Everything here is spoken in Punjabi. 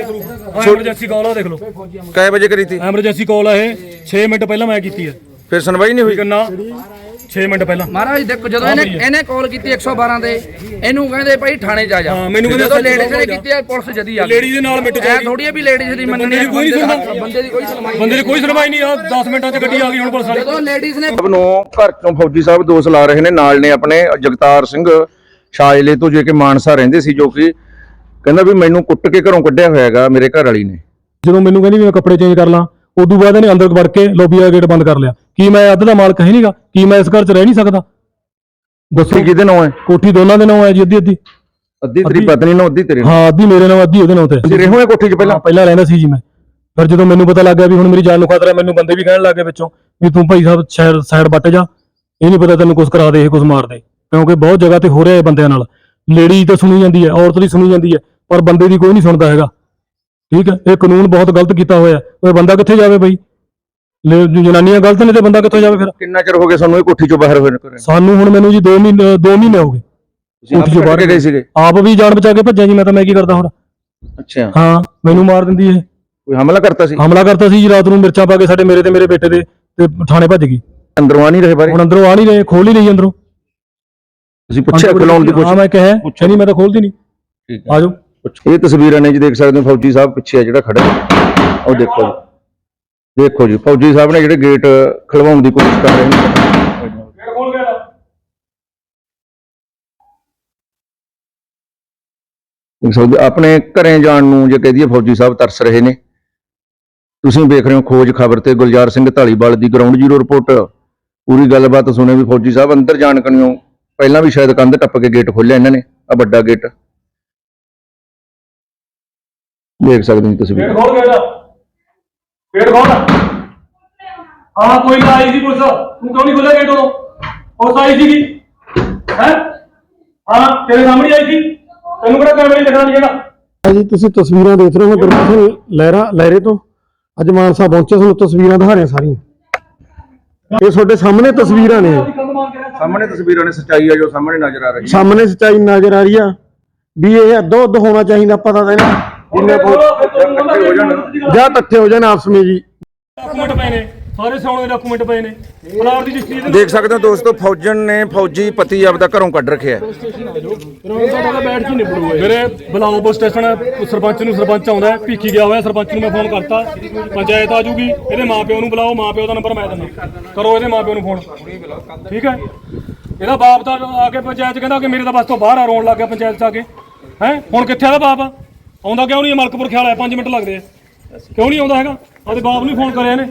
ਐਮਰਜੈਂਸੀ ਕਾਲ ਆ ਦੇਖ ਲਓ। ਕਾਏ ਵਜੇ ਕਰੀ ਤੀ? ਐਮਰਜੈਂਸੀ ਕਾਲ ਆ ਇਹ। 6 ਮਿੰਟ ਪਹਿਲਾਂ ਮੈਂ ਕੀਤੀ ਹੈ ਫਿਰ ਸੁਣਵਾਈ ਨਹੀਂ ਹੋਈ? ਕਿੰਨਾ? 6 ਮਿੰਟ ਪਹਿਲਾਂ। ਮਹਾਰਾਜ ਦੇਖੋ ਜਦੋਂ ਇਹਨੇ ਇਹਨੇ ਕਾਲ ਕੀਤੀ 112 ਤੇ ਇਹਨੂੰ ਕਹਿੰਦੇ ਭਾਈ ਥਾਣੇ ਜਾ ਜਾ। ਹਾਂ, ਮੈਨੂੰ ਕਹਿੰਦੇ ਜਦੋਂ ਲੇਡੀਜ਼ ਨੇ। ਕੀਤੀ ਆ ਪੁਲਿਸ ਜਦੀ ਆ ਲੇਡੀ ਦੇ ਨਾਲ ਮਿੰਟ ਗਈ। ਥੋੜੀ ਆ ਵੀ ਲੇਡੀਜ਼ ਦੀ ਮੰਨਣੀ ਕੋਈ ਨਹੀਂ। ਬੰਦੇ ਦੀ ਕੋਈ ਸੁਣਵਾਈ ਬੰਦੇ ਦੀ ਕੋਈ ਸੁਣਵਾਈ ਨਹੀਂ ਆ। 10 ਮਿੰਟਾਂ 'ਚ ਗੱਡੀ ਆ ਗਈ ਹੁਣ ਪੁਲਿਸ ਵਾਲੀ। ਜਦੋਂ ਲੇਡੀਜ਼ ਨੇ ਸਭ ਨੂੰ ਘਰ ਚੋਂ ਫੌਜੀ ਸਾਹਿਬ ਦੋਸ਼ ਲਾ ਰਹੇ ਨੇ। ਨਾਲ ਨੇ ਆਪਣੇ ਜਗਤਾਰ ਸਿੰਘ ਸ਼ਾਇਲੇ ਤੋਂ ਜੇ ਕਿ ਮਾਨਸਾ ਰਹਿੰਦੇ ਸੀ ਜੋ ਕਿ ਕਹਿੰਦਾ ਵੀ ਮੈਨੂੰ ਕੁੱਟ ਕੇ ਘਰੋਂ ਕੱਢਿਆ ਹੋਇਆ ਹੈਗਾ ਮੇਰੇ ਘਰ ਵਾਲੀ ਨੇ। ਜਦੋਂ ਮੈਨੂੰ ਕਹਿੰਦੀ ਵੀ ਮੈਂ ਕੱਪੜੇ ਚੇਂਜ ਕਰ ਲਾਂ ਉਦੋਂ ਬਾਅਦ ਇਹਨੇ ਅੰਦਰ ਵੜ ਕੇ ਲੌਬੀ ਦਾ ਗੇਟ ਬੰਦ ਕਰ ਲਿਆ। ਕੀ ਮੈਂ ਅੱਧ ਦਾ ਮਾਲਕ ਹੈ ਨਹੀਂਗਾ ਕੀ ਮੈਂ ਇਸ ਘਰ 'ਚ ਰਹਿ ਨਹੀਂ ਸਕਦਾ? ਦੱਸੋ। ਕਿਹਦੇ ਨਾਂ ਹੈ? ਕੋਠੀ ਦੋਨਾਂ ਦੇ ਨਾਂ ਹੈ ਜੀ ਅੱਧੀ ਅੱਧੀ। ਅੱਧੀ ਤੇਰੀ ਪਤਨੀ ਨੂੰ ਅੱਧੀ ਤੇਰੇ ਨਾਲ ਹਾਂ ਅੱਧੀ ਮੇਰੇ ਨਾਲ ਅੱਧੀ ਉਹਦੇ ਨਾਲ ਤੇ। ਤੁਸੀਂ ਰਹੇ ਕੋਠੀ 'ਚ ਪਹਿਲਾਂ? ਪਹਿਲਾਂ ਰਹਿੰਦਾ ਸੀ ਜੀ ਮੈਂ। ਫਿਰ ਜਦੋਂ ਮੈਨੂੰ ਪਤਾ ਲੱਗ ਗਿਆ ਵੀ ਹੁਣ ਮੇਰੀ ਜਾਨ ਨੂੰ ਖਤਰਾ ਮੈਨੂੰ ਬੰਦੇ ਵੀ ਕਹਿਣ ਲੱਗੇ ਵਿੱਚੋਂ ਵੀ ਤੂੰ ਭਾਈ ਸਾਹਿਬ ਸ਼ਹਿਰ ਸਾਈਡ ਵੱਟ ਜਾ। ਇਹ ਨਹੀਂ ਪਤਾ ਤੈਨੂੰ ਕੁਝ ਕਰਾ ਦੇ ਇਹ ਕੁਝ ਮਾਰ ਦੇ। ਕਿਉਂਕਿ ਬਹੁਤ ਜਗ੍ਹਾ ਤੇ ਹੋ ਰਿਹਾ ਇਹ ਬੰਦਿਆਂ ਨਾਲ। ਲੇਡੀ ਤਾਂ ਸੁਣੀ ਜਾਂਦੀ ਹੈ ਔਰਤ ਦੀ ਸੁਣੀ ਜਾਂਦੀ ਹੈ। ਪਰ ਬੰਦੇ ਦੀ ਕੋਈ ਨਹੀਂ ਸੁਣਦਾ ਹੈਗਾ। ਠੀਕ ਹੈ? ਇਹ ਕਾਨੂੰਨ ਬਹੁਤ ਗਲਤ ਕੀਤਾ ਹੋਇਆ ਹੈ। ਉਹ ਬੰਦਾ ਕਿੱਥੇ ਜਾਵੇ ਬਈ? ਲੈ- ਜਨਾਨੀਆਂ ਗਲਤ ਨੇ ਤੇ ਬੰਦਾ ਕਿੱਥੋਂ ਜਾਵੇ ਫਿਰ? ਕਿੰਨਾ ਚਿਰ ਹੋ ਗਿਆ ਸਾਨੂੰ ਇਹ ਕੋਠੀ 'ਚੋਂ ਬਾਹਰ ਹੋਏ ਨੂੰ ਸਾਨੂੰ ਹੁਣ ਮੈਨੂੰ ਜੀ 2 ਮਹੀਨੇ 2 ਮਹੀਨੇ ਹੋ ਗਏ। ਤੁਸੀਂ ਆਪ ਕੋਠੀ 'ਚੋਂ ਬਾਹਰ ਗਏ ਸੀਗੇ? ਆਪ ਵੀ ਜਾਨ ਬਚਾ ਕੇ ਭੱਜਿਆ ਜੀ ਮੈਂ ਤਾਂ ਮੈਂ ਕੀ ਕਰਦਾ ਹੁਣ? ਅੱਛਾ। ਹਾਂ ਮੈਨੂੰ ਮਾਰ ਦਿੰਦੀ ਇਹ। ਕੋਈ ਹਮਲਾ ਕਰਤਾ ਸੀ? ਹਮਲਾ ਕਰਤਾ ਸੀ ਜੀ ਰਾਤ ਨੂੰ ਮਿਰਚਾਂ ਪਾ ਕੇ ਸਾਡੇ ਮੇਰੇ ਤੇ ਮੇਰੇ ਬੇਟੇ ਦੇ ਤੇ ਥਾਣੇ ਭੱਜ ਗਈ। ਅੰਦਰੋਂ ਆ ਨਹੀਂ ਰਹੇ ਬਾਰੇ? ਹੁਣ ਅੰਦਰੋਂ ਆ ਨਹੀਂ ਰਹੇ ਖੋਲ ਹੀ ਨਹੀਂ ਅੰਦਰੋਂ। ਤੁਸੀਂ ਪੁੱਛਿਆ ਖਲਾਉਣ ਦੀ ਹਾਂ ਕੋਸ਼ਿਸ਼? ਮੈਂ ਕਿਹਾ ਹੈ ਨਹੀਂ ਮੈਂ ਤਾਂ ਖੋਲਦੀ ਨਹੀਂ। ਠੀਕ ਆ ਜਾਓ। ਇਹ ਤਸਵੀਰਾਂ ਨੇ ਜੀ ਦੇਖ ਸਕਦੇ ਹੋ ਫੌਜੀ ਸਾਹਿਬ ਪਿੱਛੇ ਆ ਜਿਹੜਾ ਖੜਾ ਉਹ ਦੇਖੋ ਜੀ। ਦੇਖੋ ਜੀ, ਫੌਜੀ ਸਾਹਿਬ ਨੇ ਜਿਹੜੇ ਗੇਟ ਖਲਵਾਉਣ ਦੀ ਕੋਸ਼ਿਸ਼ ਕਰ ਰਹੇ ਨੇ। ਖੋਲ ਗਿਆ ਦੇਖ ਸਕਦੇ ਆਪਣੇ ਘਰੇ ਜਾਣ ਨੂੰ ਜੇ ਕਹਿ ਦਈਏ ਫੌਜੀ ਸਾਹਿਬ ਤਰਸ ਰਹੇ ਨੇ। ਤੁਸੀਂ ਵੇਖ ਰਹੇ ਹੋ ਖੋਜ ਖਬਰ ਤੇ ਗੁਲਜ਼ਾਰ ਸਿੰਘ ਢਾਲੀਵਾਲ ਦੀ ਗਰਾਊਂਡ ਜ਼ੀਰੋ ਰਿਪੋਰਟ ਪੂਰੀ ਗੱਲਬਾਤ ਸੁਣੇ ਵੀ ਫੌਜੀ ਸਾਹਿਬ ਅੰਦਰ ਜਾਣ ਕਣਿਓ। ਪਹਿਲਾਂ ਵੀ ਸ਼ਾਇਦ ਕੰਧ ਟੱਪ ਕੇ ਗੇਟ ਖੋਲਿਆ ਇਹਨਾਂ ਨੇ ਆ ਵੱਡਾ ਗੇਟ। ਦੇਖ ਸਕਦੇ ਹੋ ਤਸਵੀਰ ਗੇਟ ਖੋਲ ਗਿਆ ਗੇਟ ਖੋਲ। ਹਾਂ ਕੋਈ ਨਾ ਆਈ ਸੀ ਪੁਲਿਸ। ਤੂੰ ਕਿਉਂ ਨਹੀਂ ਖੋਲਿਆ ਗੇਟ ਉਦੋਂ? ਪੁਲਿਸ ਆਈ ਸੀਗੀ। ਹੈ? ਹਾਂ ਤੇਰੇ ਸਾਹਮਣੇ ਆਈ ਸੀ। ਤੈਨੂੰ ਕਿਹੜਾ ਕੈਮਰੇ ਦਿਖਣਾ ਨਹੀਂ ਹੈਗਾ। ਜੀ ਤੁਸੀਂ ਤਸਵੀਰਾਂ ਦੇਖ ਰਹੇ ਹੋ ਗੁਰਮੀਤ ਸਿੰਘ ਲਹਿਰਾ ਲਹਿਰੇ ਤੋਂ। ਅੱਜ ਮਾਨਸਾ ਪਹੁੰਚੇ ਤੁਹਾਨੂੰ ਤਸਵੀਰਾਂ ਦਿਖਾ ਰਹੇ ਸਾਰੀਆਂ। ਇਹ ਤੁਹਾਡੇ ਸਾਹਮਣੇ ਤਸਵੀਰਾਂ ਨੇ। ਸਾਹਮਣੇ ਤਸਵੀਰਾਂ ਨੇ ਸੱਚਾਈ ਆ ਜੋ ਸਾਹਮਣੇ ਨਜ਼ਰ ਆ ਰਹੀ ਹੈ। ਸਾਹਮਣੇ ਸੱਚਾਈ ਨਜ਼ਰ ਆ ਰਹੀ ਆ। ਵੀ ਇਹ ਅੱਧੋ ਅੱਧ ਹੋਣਾ ਚਾਹੀਦਾ ਪਤਾ ਤਾਂ ਇਹਨਾਂ ਜਿੰਨੇ ਕੋਲ ਇਕੱਠੇ ਹੋ ਜਾਣ। ਜਾਂ ਇਕੱਠੇ ਹੋ ਜਾਣ ਆਪਸ ਵਿੱਚ ਜੀ। ਡਾਕੂਮੈਂਟ ਪਏ ਨੇ ਸਾਰੇ ਸੌਣੇ ਡਾਕੂਮੈਂਟ ਪਏ ਨੇ। ਫਲਾਰ ਦੀ ਰਜਿਸਟਰੀ ਦੇਖ ਸਕਦੇ ਹੋ ਦੋਸਤੋ ਫੌਜਣ ਨੇ ਫੌਜੀ ਪਤੀ ਆਪਦਾ ਘਰੋਂ ਕੱਢ ਰੱਖਿਆ। ਮੇਰੇ ਬਸ ਸਟੇਸ਼ਨ ਸਰਪੰਚ ਨੂੰ ਸਰਪੰਚ ਆਉਂਦਾ ਹੈ, ਭੀਖੀ ਗਿਆ ਹੋਇਆ ਸਰਪੰਚ ਨੂੰ ਮੈਂ ਫੋਨ ਕਰਤਾ। ਪੰਚਾਇਤ ਆ ਜੂਗੀ ਇਹਦੇ ਮਾਪਿਓ ਨੂੰ ਬੁਲਾਓ ਮਾਪਿਓ ਦਾ ਨੰਬਰ ਮੈਂ ਦਿੰਦਾ। ਕਰੋ ਇਹਦੇ ਮਾਪਿਓ ਨੂੰ ਫੋਨ ਠੀਕ ਹੈ? ਇਹਦਾ ਬਾਪ ਤਾਂ ਆ ਕੇ ਪੰਚਾਇਤ 'ਚ ਕਹਿੰਦਾ ਕਿ ਮੇਰੇ ਤਾਂ ਬਸ ਤੋਂ ਬਾਹਰ ਆ ਰੋਣ ਲੱਗ ਗਿਆ ਪੰਚਾਇਤ 'ਚ ਆ ਕੇ। ਹੈ? ਹੁਣ ਕਿੱਥੇ ਆ ਦਾ ਬਾਪ? ਆਉਂਦਾ ਕਿਉਂ ਨਹੀਂ ਮਲਕਪੁਰ ਖਿਆਲ ਆਇਆ? 5 ਮਿੰਟ ਲੱਗਦੇ ਆ। ਕਿਉਂ ਨਹੀਂ ਆਉਂਦਾ ਹੈਗਾ? ਆਦੇ ਬਾਪ ਨੂੰ ਫੋਨ ਕਰਿਆ ਇਹਨੇ।